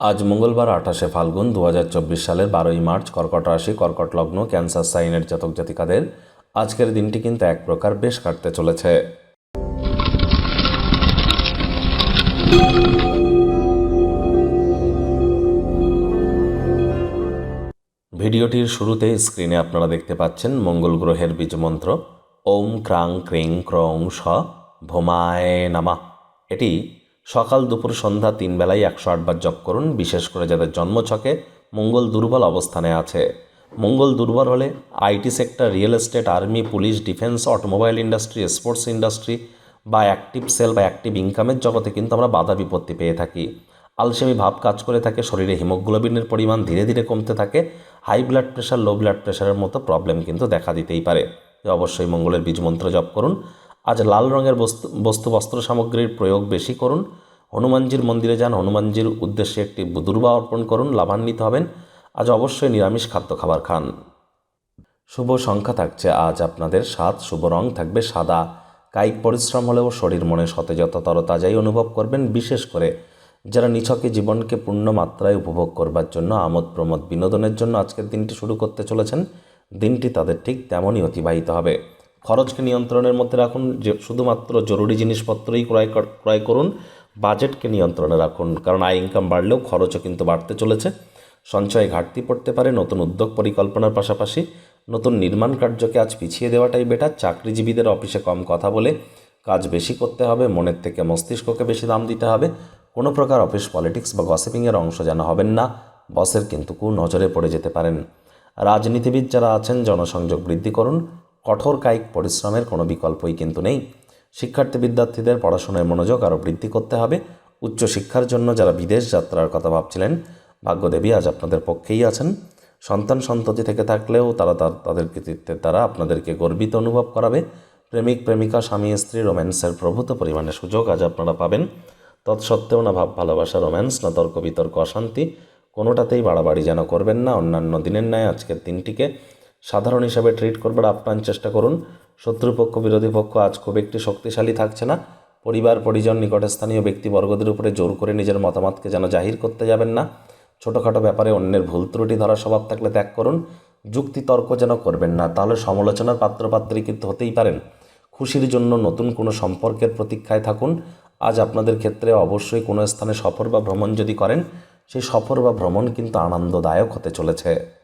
আজ মঙ্গলবার আঠাশে ফাল্গুন দু হাজার চব্বিশ সালের বারোই মার্চ কর্কট রাশি, কর্কট লগ্ন, ক্যান্সার সাইনের জাতক জাতিকাদের আজকের দিনটি কিন্তু এক প্রকার বেশ কাটতে চলেছে। ভিডিওটির শুরুতে স্ক্রিনে আপনারা দেখতে পাচ্ছেন মঙ্গল গ্রহের বীজমন্ত্র ওম ক্রাং ক্রিং ক্রং স ভোমায় নামা। এটি সকাল দুপুর সন্ধ্যা তিন বেলায় একশো আটবার জপ করুন, বিশেষ করে যাদের জন্মছকে মঙ্গল দুর্বল অবস্থানে আছে। মঙ্গল দুর্বল হলে IT sector, real estate, army, police, defence, automobile industry, sports industry বা অ্যাক্টিভ সেল বা অ্যাক্টিভ ইনকামের জগতে কিন্তু আমরা বাধা বিপত্তি পেয়ে থাকি। আলসেমি ভাব কাজ করে থাকে, শরীরে হিমোগ্লোবিনের পরিমাণ ধীরে ধীরে কমতে থাকে, high blood pressure, low blood প্রেশারের মতো প্রবলেম কিন্তু দেখা দিতেই পারে। অবশ্যই মঙ্গলের বীজ মন্ত্র জপ করুন। আজ লাল রঙের বস্তু বস্তু বস্ত্র সামগ্রীর প্রয়োগ বেশি করুন। হনুমানজির মন্দিরে যান। হনুমানজির উদ্দেশ্যে একটি দুর্বা অর্পণ করুন। লাভান্বিত হবেন। আজ অবশ্যই নিরামিষ খাদ্য খাবার খান। শুভ সংখ্যা থাকছে আজ আপনাদের সাত শুভ রং থাকবে সাদা। কায়িক পরিশ্রম হলেও শরীর মনে সতেজতা তরতাজাই অনুভব করবেন। বিশেষ করে যারা নিছকে জীবনকে পূর্ণ মাত্রায় উপভোগ করবার জন্য আমোদ প্রমোদ বিনোদনের জন্য আজকের দিনটি শুরু করতে চলেছেন। দিনটি তাদের ঠিক তেমনই অতিবাহিত হবে। খরচকে নিয়ন্ত্রণের মধ্যে রাখুন, যে শুধুমাত্র জরুরি জিনিসপত্রই ক্রয় কর- ক্রয় করুন, বাজেটকে নিয়ন্ত্রণে রাখুন, কারণ আয় ইনকাম বাড়লেও খরচও কিন্তু বাড়তে চলেছে। সঞ্চয়ে ঘাটতি পড়তে পারে, নতুন উদ্যোগ পরিকল্পনার পাশাপাশি নতুন নির্মাণ কার্যকে আজ পিছিয়ে দেওয়াটাই বেটার চাকরিজীবীদের অফিসে কম কথা বলে কাজ বেশি করতে হবে, মনের থেকে মস্তিষ্ককে বেশি দাম দিতে হবে। কোনো প্রকার অফিস পলিটিক্স বা গসিপিংয়ের অংশ যেন হবেন না বসের কিন্তু কু নজরে পড়ে যেতে পারেন। রাজনীতিবিদ যারা আছেন, জনসংযোগ বৃদ্ধি করুন কঠোর কায়িক পরিশ্রমের কোনো বিকল্পই কিন্তু নেই। শিক্ষার্থী বিদ্যার্থীদের পড়াশোনায় মনোযোগ আরও বৃদ্ধি করতে হবে। উচ্চশিক্ষার জন্য যারা বিদেশ যাত্রার কথা ভাবছিলেন, ভাগ্যদেবী আজ আপনাদের পক্ষেই আছেন। সন্তান সন্ততি থেকে থাকলেও তারা তার, তাদের কৃতিত্বের দ্বারা আপনাদেরকে গর্বিত অনুভব করাবে। প্রেমিক, প্রেমিকা, স্বামী, স্ত্রী, রোম্যান্সের প্রভূত পরিমাণে সুযোগ আজ আপনারা পাবেন। তৎসত্ত্বেও না ভাব, ভালোবাসা, রোম্যান্স, না তর্ক, বিতর্ক, অশান্তি, কোনোটাতেই বাড়াবাড়ি যেন করবেন না। অন্যান্য দিনের ন্যায় আজকের দিনটিকে সাধারণ হিসাবে ট্রিট করবার আপ্রাণ চেষ্টা করুন। শত্রুপক্ষ, বিরোধী পক্ষ আজ খুব একটি শক্তিশালী থাকছে না। পরিবার, পরিজন, নিকটস্থানীয় ব্যক্তিবর্গদের উপরে জোর করে নিজের মতামতকে যেন জাহির করতে যাবেন না। ছোটোখাটো ব্যাপারে অন্যের ভুল ত্রুটি ধরার স্বভাব থাকলে ত্যাগ করুন। যুক্তি তর্ক যেন করবেন না, তাহলে সমালোচনার পাত্রপাত্রী কিন্তু হতেই পারেন। খুশির জন্য নতুন কোনো সম্পর্কের প্রতীক্ষায় থাকুন। আজ আপনাদের ক্ষেত্রে অবশ্যই কোনো স্থানে সফর বা ভ্রমণ যদি করেন, সেই সফর বা ভ্রমণ কিন্তু আনন্দদায়ক হতে চলেছে।